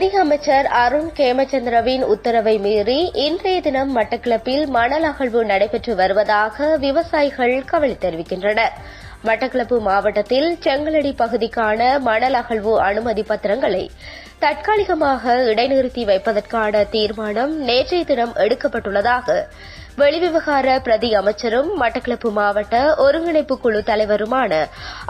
பிரதி அமைச்சர் அருண் கேமச்சந்திரவின் உத்தரவை மீறி இன்றைய தினம் மட்டக்களப்பில் மணல் அகழ்வு நடைபெற்று வருவதாக விவசாயிகள் கவலை தெரிவிக்கின்றனர். மட்டக்களப்பு மாவட்டத்தில் செங்கலடி பகுதிக்கான மணல் அகழ்வு அனுமதி பத்திரங்களை தற்காலிகமாக இடைநிறுத்தி வைப்பதற்கான தீர்மானம் நேற்றைய தினம் எடுக்கப்பட்டுள்ளதாக வெளிவிவகார பிரதி அமைச்சரும் மட்டக்களப்பு மாவட்ட ஒருங்கிணைப்பு குழு தலைவருமான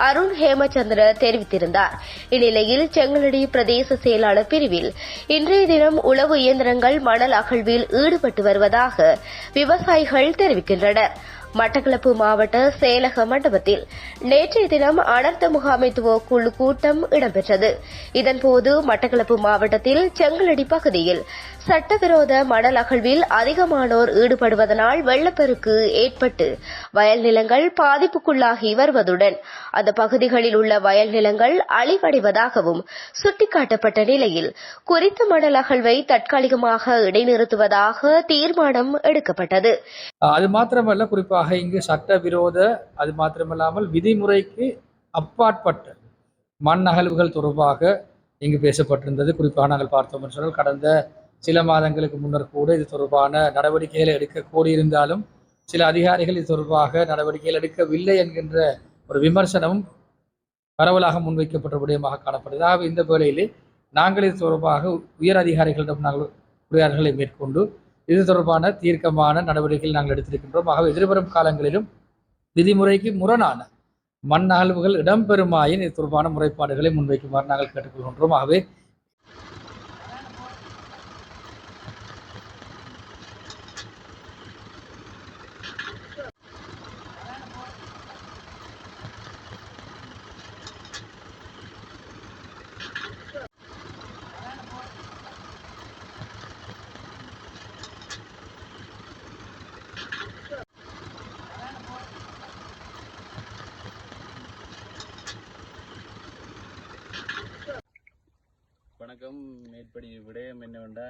அருண் ஹேமச்சந்திர தெரிவித்திருந்தார். இந்நிலையில் செங்கலடி பிரதேச செயலாளர் பிரிவில் இன்றைய தினம் உளவு இயந்திரங்கள் மணல் அகழ்வில் ஈடுபட்டு வருவதாக விவசாயிகள் தெரிவிக்கின்றனர். மட்டக்களப்பு மாவட்ட செயலக மண்டபத்தில் நேற்றைய தினம் அனர்த்த முகாமைத்துவ குழு கூட்டம் இடம்பெற்றது. இதன்போது மட்டக்களப்பு மாவட்டத்தில் செங்கலடி பகுதியில் சட்டவிரோத மணல் அகழ்வில் அதிகமானோர் ஈடுபடுவதனால் வெள்ளப்பெருக்கு ஏற்பட்டு வயல் நிலங்கள் பாதிப்புக்குள்ளாகி வருவதுடன் அந்த பகுதிகளில் உள்ள வயல் நிலங்கள் அழிவடைவதாகவும் சுட்டிக்காட்டப்பட்ட நிலையில் குறித்த மணல் அகழ்வை தற்காலிகமாக இடைநிறுத்துவதாக தீர்மானம் எடுக்கப்பட்டது. அது மாத்திரமல்ல குறிப்பாக இங்கு சட்டவிரோத அது மாத்திரமல்லாமல் விதிமுறைக்கு அப்பாற்பட்ட மண் அகழ்வுகள் தொடர்பாக இங்கு பேசப்பட்டிருந்தது. குறிப்பாக நாங்கள் பார்த்தோம் என்று சொன்னால் கடந்த சில மாதங்களுக்கு முன்னர் கூட இது தொடர்பான நடவடிக்கைகளை எடுக்க கூடியிருந்தாலும் சில அதிகாரிகள் இது தொடர்பாக நடவடிக்கைகள் எடுக்கவில்லை என்கின்ற ஒரு விமர்சனமும் பரவலாக முன்வைக்கப்பட்ட விடயமாக காணப்படுது. ஆக இந்த வேளையிலே நாங்கள் இது தொடர்பாக உயர் அதிகாரிகளிடம் நாங்கள் உரையாடல்களை மேற்கொண்டு இது தொடர்பான தீர்க்கமான நடவடிக்கைகள் நாங்கள் எடுத்திருக்கின்றோம். ஆகவே எதிர்வரும் காலங்களிலும் விதிமுறைக்கு முரணான மண் அகழ்வுகள் இடம்பெறுமாயின் இது தொடர்பான முறைப்பாடுகளை முன்வைக்குமாறு நாங்கள் கேட்டுக்கொள்கின்றோம். ஆகவே வணக்கம் மேற்படி விடயம் என்னவென்றா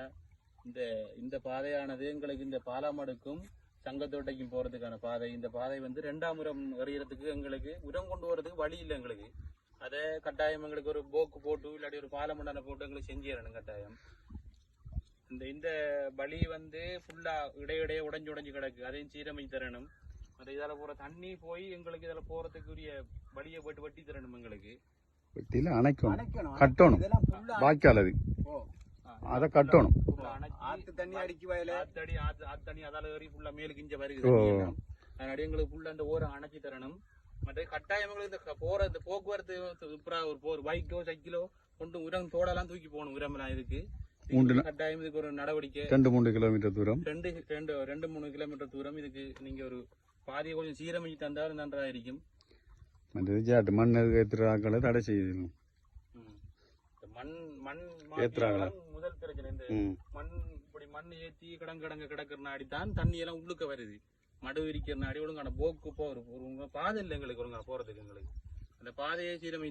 இந்த இந்த பாதையானது எங்களுக்கு இந்த பாலாமடுக்கும் சங்கத்தோட்டைக்கும் போறதுக்கான பாதை. இந்த பாதை வந்து ரெண்டாம் உரம் எறியறதுக்கு எங்களுக்கு உரம் கொண்டு வரதுக்கு வழி இல்லை எங்களுக்கு. அதை கட்டாயம் எங்களுக்கு ஒரு போக்கு போட்டு இல்லாட்டி ஒரு பாலம் போட்டு எங்களுக்கு செஞ்சு தரணும் கட்டாயம். இந்த இந்த வழி வந்து ஃபுல்லா இடையிடையே உடைஞ்சு உடைஞ்சு கிடக்கு. அதையும் சீரமைச்சு தரணும். அந்த இதால போகிற தண்ணி போய் எங்களுக்கு இதில் போகிறதுக்குரிய வழியை போட்டு வெட்டி தரணும் எங்களுக்கு. வெட்டியில அணைக்கணும். கட்டணும். வாய்க்கால் அது அதை கட்டணும். ஆத்து தண்ணி அடிக்கு வயல. ஆத்தடி ஆத்து ஆத்து தண்ணி அதால ஏறி ஃபுல்லா மேலுக்கு இங்க. அதனால எங்களுக்கு ஃபுல்லா அந்த ஓரம் அணைச்சி தரணும். மற்ற கட்டாயம் இந்த க- போற இந்த போக்குவரத்து இப்ப ஒரு போ- ஒரு பைக்கோ சைக்கிளோ கொண்டு உரம் தோடெல்லாம் தூக்கி போகணும். உரமெல்லாம் இதுக்கு. கட்டாயம் இதுக்கு ஒரு நடவடிக்கை. ரெண்டு மூணு கிலோமீட்டர் தூரம். ரெண்டு ரெண்டு ரெண்டு மூணு கிலோமீட்டர் தூரம். இதுக்கு நீங்க ஒரு பாதியை கொஞ்சம் சீரமைச்சு தந்தாலும் நன்றாக இருக்கும் மற்றது ஜாட்டு மண் ஏற்றுறாக்களை தடை செய்யணும் மண் மண் ஏத்துறாங்களா? முதல் பிரச்சனை இந்த மண் இப்படி மண் ஏத்தி கிடங்கு கிடங்கு கிடக்குற நாடி தான் தண்ணி எல்லாம் உள்ளுக்க வருது மடு விரிக்கிற நாடி ஒழுங்கான போக்கு போ ஒரு பாதை இல்லை எங்களுக்கு ஒழுங்கா போறதுக்கு எங்களுக்கு அந்த பாதையை சீரமை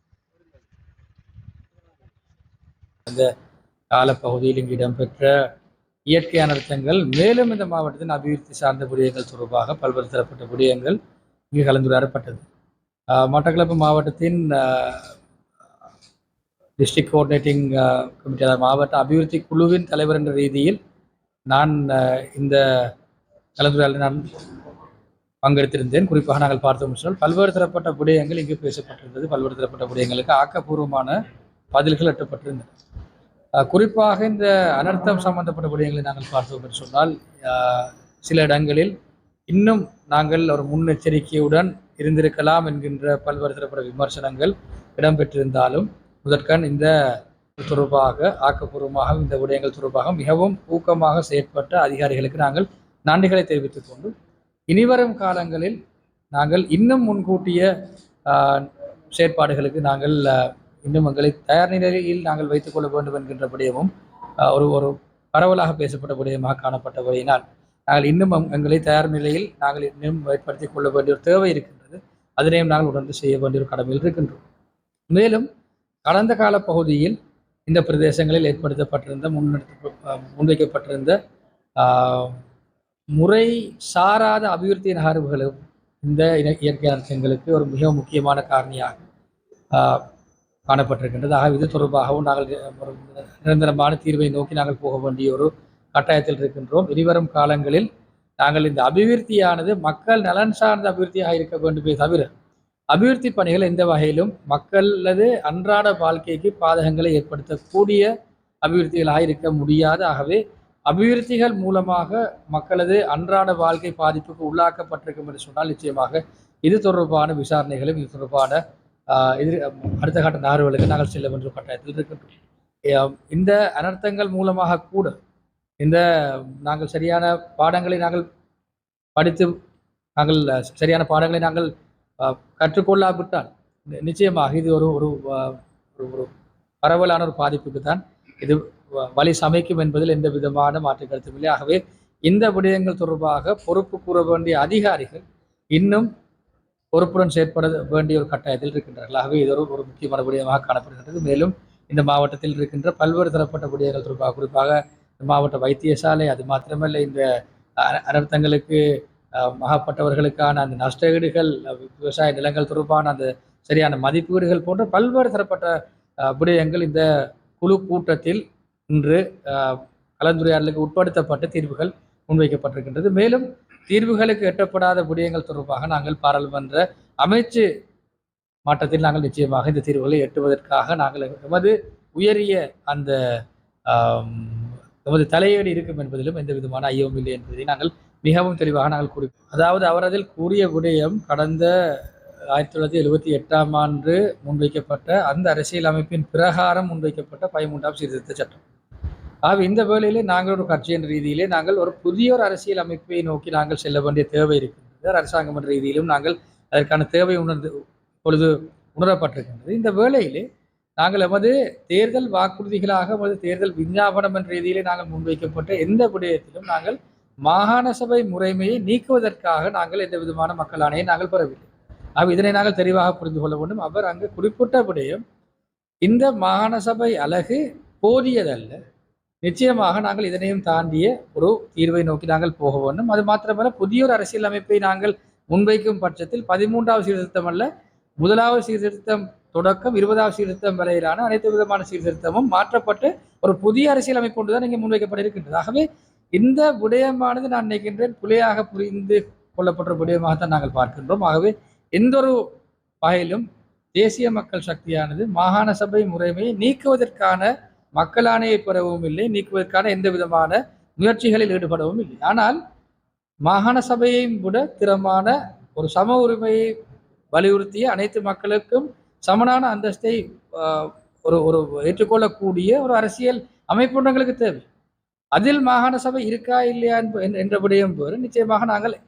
காலப்பகுதியில் இங்கு இடம்பெற்ற இயற்கை அனர்த்தங்கள் மேலும் இந்த மாவட்டத்தின் அபிவிருத்தி சார்ந்த விடயங்கள் தொடர்பாக பல்வேறு தரப்பட்ட விடயங்கள் இங்கு கலந்துரையாடப்பட்டது. மட்டக்களப்பு மாவட்டத்தின் டிஸ்ட்ரிக்ட் கோஆர்டினேட்டிங் கமிட்டி அதாவது மாவட்ட அபிவிருத்தி குழுவின் தலைவர் என்ற ரீதியில் நான் இந்த கலந்துரையாடலில் நான் பங்கெடுத்திருந்தேன். குறிப்பாக நாங்கள் பார்த்தோம் சொன்னால் பல்வேறு தரப்பட்ட விடயங்கள் இங்கு பேசப்பட்டிருந்தது. பல்வேறு தரப்பட்ட விடயங்களுக்கு ஆக்கப்பூர்வமான பதில்கள் எட்டப்பட்டிருந்தன. குறிப்பாக இந்த அனர்த்தம் சம்பந்தப்பட்ட விடயங்களை நாங்கள் பார்த்தோம் என்று சொன்னால் சில இடங்களில் இன்னும் நாங்கள் ஒரு முன்னெச்சரிக்கையுடன் இருந்திருக்கலாம் என்கின்ற பல்வேறு தரப்பட்ட விமர்சனங்கள் இடம்பெற்றிருந்தாலும் முதற்கண் இந்த தொடர்பாக ஆக்கப்பூர்வமாக இந்த விடயங்கள் தொடர்பாக மிகவும் ஊக்கமாக செயற்பட்ட அதிகாரிகளுக்கு நாங்கள் நன்றிகளை தெரிவித்துக் கொண்டு இனிவரும் காலங்களில் நாங்கள் இன்னும் முன்கூட்டிய செயற்பாடுகளுக்கு நாங்கள் இன்னும் எங்களை தயார் நிலையில் நாங்கள் வைத்துக் கொள்ள வேண்டும் என்கின்ற விடயமும் ஒரு ஒரு பரவலாக பேசப்பட்ட விடயமாக காணப்பட்டபடியினால் நாங்கள் இன்னும் எங்களை தயார் நிலையில் நாங்கள் இன்னும் ஏற்படுத்திக் கொள்ள வேண்டிய ஒரு தேவை இருக்கின்றது. அதனையும் நாங்கள் உணர்ந்து செய்ய வேண்டிய ஒரு கடமையில் இருக்கின்றோம். மேலும் கடந்த கால பகுதியில் இந்த பிரதேசங்களில் ஏற்படுத்தப்பட்டிருந்த முன்னெடுத்து முன்வைக்கப்பட்டிருந்த முறை சாராத அபிவிருத்தி நகர்வுகளும் இந்த இயற்கை அரசங்களுக்கு ஒரு மிக முக்கியமான காரணியாகும். காணப்பட்டிருக்கின்றது. ஆக இது தொடர்பாகவும் நாங்கள் நிரந்தரமான தீர்வை நோக்கி நாங்கள் போக வேண்டிய ஒரு கட்டாயத்தில் இருக்கின்றோம். இனிவரும் காலங்களில் நாங்கள் இந்த அபிவிருத்தியானது மக்கள் நலன் சார்ந்த அபிவிருத்தியாக இருக்க வேண்டுமே தவிர அபிவிருத்தி பணிகள் எந்த வகையிலும் மக்களது அன்றாட வாழ்க்கைக்கு பாதகங்களை ஏற்படுத்தக்கூடிய அபிவிருத்திகளாக இருக்க முடியாது. ஆகவே அபிவிருத்திகள் மூலமாக மக்களது அன்றாட வாழ்க்கை பாதிப்புக்கு உள்ளாக்கப்பட்டிருக்கும் என்று சொன்னால் நிச்சயமாக இது தொடர்பான விசாரணைகளும் இது தொடர்பான எதிர் அடுத்த கட்ட நகர்வுகளுக்கு நாங்கள் செல்ல வேண்டும் கட்டாயத்தில் இருக்கின்றோம் இந்த அனர்த்தங்கள் மூலமாக கூட இந்த நாங்கள் சரியான பாடங்களை நாங்கள் படித்து நாங்கள் சரியான பாடங்களை நாங்கள் கற்றுக்கொள்ளாவிட்டால் நிச்சயமாக இது ஒரு ஒரு ஒரு பரவலான ஒரு பாதிப்புக்கு தான் இது வ- வழி சமைக்கும் என்பதில் எந்த விதமான மாற்று கருத்தும் இல்லை. ஆகவே இந்த விடயங்கள் தொடர்பாக பொறுப்பு கூற வேண்டிய அதிகாரிகள் இன்னும் பொறுப்புடன் செயற்பட வேண்டிய ஒரு கட்டாயத்தில் இருக்கின்றார்கள். ஆகவே இது ஒரு ஒரு முக்கியமான விடயமாக காணப்படுகின்றது. மேலும் இந்த மாவட்டத்தில் இருக்கின்ற பல்வேறு தரப்பட்ட விடயங்கள் தொடர்பாக குறிப்பாக இந்த மாவட்ட வைத்தியசாலை அது மாத்திரமல்ல இந்த அனர்த்தங்களுக்கு மகப்பட்டவர்களுக்கான அந்த நஷ்டஈடுகள் விவசாய நிலங்கள் தொடர்பான அந்த சரியான மதிப்பீடுகள் போன்ற பல்வேறு தரப்பட்ட விடயங்கள் இந்த குழு கூட்டத்தில் இன்று கலந்துரையாடலுக்கு உட்படுத்தப்பட்ட தீர்வுகள் முன்வைக்கப்பட்டிருக்கின்றது. மேலும் தீர்வுகளுக்கு எட்டப்படாத விடயங்கள் தொடர்பாக நாங்கள் பாராளுமன்ற அமைச்சு மாற்றத்தில் நாங்கள் நிச்சயமாக இந்த தீர்வுகளை எட்டுவதற்காக நாங்கள் எமது உயரிய அந்த எமது தலையீடு இருக்கும் என்பதிலும் எந்த விதமான ஐயமும் இல்லை என்பதை நாங்கள் மிகவும் தெளிவாக நாங்கள் குறிப்போம் அதாவது அவர் அதில் கூறிய விடயம் கடந்த ஆயிரத்தி தொள்ளாயிரத்தி எழுபத்தி எட்டாம் ஆண்டு முன்வைக்கப்பட்ட அந்த அரசியல் அமைப்பின் பிரகாரம் முன்வைக்கப்பட்ட பதிமூன்றாம் சீர்திருத்த சட்டம். ஆகவே இந்த வேளையிலே நாங்கள் ஒரு கட்சியின் ரீதியிலே நாங்கள் ஒரு புதிய ஒரு அரசியல் அமைப்பை நோக்கி நாங்கள் செல்ல வேண்டிய தேவை இருக்கின்றது. அரசாங்கம் என்ற ரீதியிலும் நாங்கள் அதற்கான தேவை உணர்ந்து பொழுது உணரப்பட்டிருக்கின்றது. இந்த வேளையிலே நாங்கள் எமது தேர்தல் வாக்குறுதிகளாக எமது தேர்தல் விஞ்ஞாபனம் என்ற ரீதியிலே நாங்கள் முன்வைக்கப்பட்ட எந்த விடயத்திலும் நாங்கள் மாகாண சபை முறைமையை நீக்குவதற்காக நாங்கள் எந்த விதமான மக்கள் ஆணையை நாங்கள் பெறவில்லை. ஆக இதனை நாங்கள் தெளிவாக புரிந்து கொள்ள வேண்டும். அவர் அங்கு குறிப்பிட்ட விடயம் இந்த மாகாண சபை அழகு போதியதல்ல. நிச்சயமாக நாங்கள் இதனையும் தாண்டிய ஒரு தீர்வை நோக்கி நாங்கள் போக வேண்டும். அது மாத்திரமல்ல புதிய ஒரு அரசியல் அமைப்பை நாங்கள் முன்வைக்கும் பட்சத்தில் பதிமூன்றாவது சீர்திருத்தம் அல்ல முதலாவது சீர்திருத்தம் தொடக்கம் இருபதாவது சீர்திருத்தம் வரையிலான அனைத்து விதமான சீர்திருத்தமும் மாற்றப்பட்டு ஒரு புதிய அரசியல் அமைப்பு ஒன்றுதான் இங்கே முன்வைக்கப்பட இருக்கின்றது ஆகவே இந்த விடயமானது நான் நினைக்கின்றேன் புலியாக புரிந்து கொள்ளப்பட்ட விடயமாகத்தான் நாங்கள் பார்க்கின்றோம். ஆகவே எந்த ஒரு வகையிலும் தேசிய மக்கள் சக்தியானது மாகாண சபை முறைமையை நீக்குவதற்கான மக்கள் ஆணையை பெறவும் இல்லை நீக்குவதற்கான எந்த விதமான முயற்சிகளில் ஈடுபடவும் இல்லை. ஆனால் மாகாண சபையையும் விட திறமான ஒரு சம உரிமையை வலியுறுத்திய அனைத்து மக்களுக்கும் சமனான அந்தஸ்தை ஆஹ், ஒரு ஒரு ஏற்றுக்கொள்ளக்கூடிய ஒரு அரசியல் அமைப்புகளுக்கு தேவை. அதில் மாகாண சபை இருக்கா இல்லையா என்ப- என்ற- என்ற விடயம் வேறு. நிச்சயமாக நாங்கள்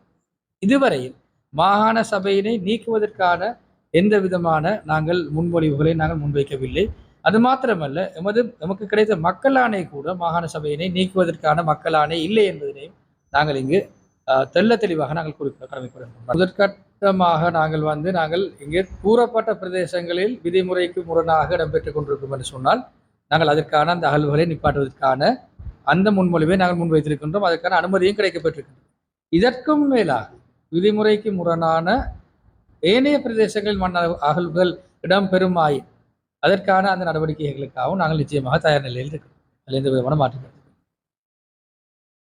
இதுவரையில் மாகாண சபையினை நீக்குவதற்கான எந்த விதமான நாங்கள் முன்மொழிவுகளை நாங்கள் முன்வைக்கவில்லை. அது மாத்திரமல்ல எமது நமக்கு கிடைத்த மக்கள் ஆணை கூட மாகாண சபையினை நீக்குவதற்கான மக்கள் ஆணை இல்லை என்பதனையும் நாங்கள் இங்கு தெல்ல தெளிவாக நாங்கள் குறிப்பிட கடமைப்படுகிறோம் முதற்கட்டமாக நாங்கள் வந்து நாங்கள் இங்கே கூறப்பட்ட பிரதேசங்களில் விதிமுறைக்கு முரணாக இடம்பெற்றுக் கொண்டிருக்கும் என்று சொன்னால் நாங்கள் அதற்கான அந்த அகல்வுகளை நிப்பாட்டுவதற்கான அந்த முன்மொழிவை நாங்கள் முன்வைத்திருக்கின்றோம். அதற்கான அனுமதியும் கிடைக்கப்பட்டிருக்கின்றோம் இதற்கும் மேலாக விதிமுறைக்கு முரணான ஏனைய பிரதேசங்களில் மண் அகழ்வுகள் இடம்பெறுமாயின் அதற்கான அந்த நடவடிக்கைகளுக்காகவும் நாங்கள் நிச்சயமாக தயார் நிலையில் இருக்கிறோம். அதில் எந்த விதமான மாற்றம்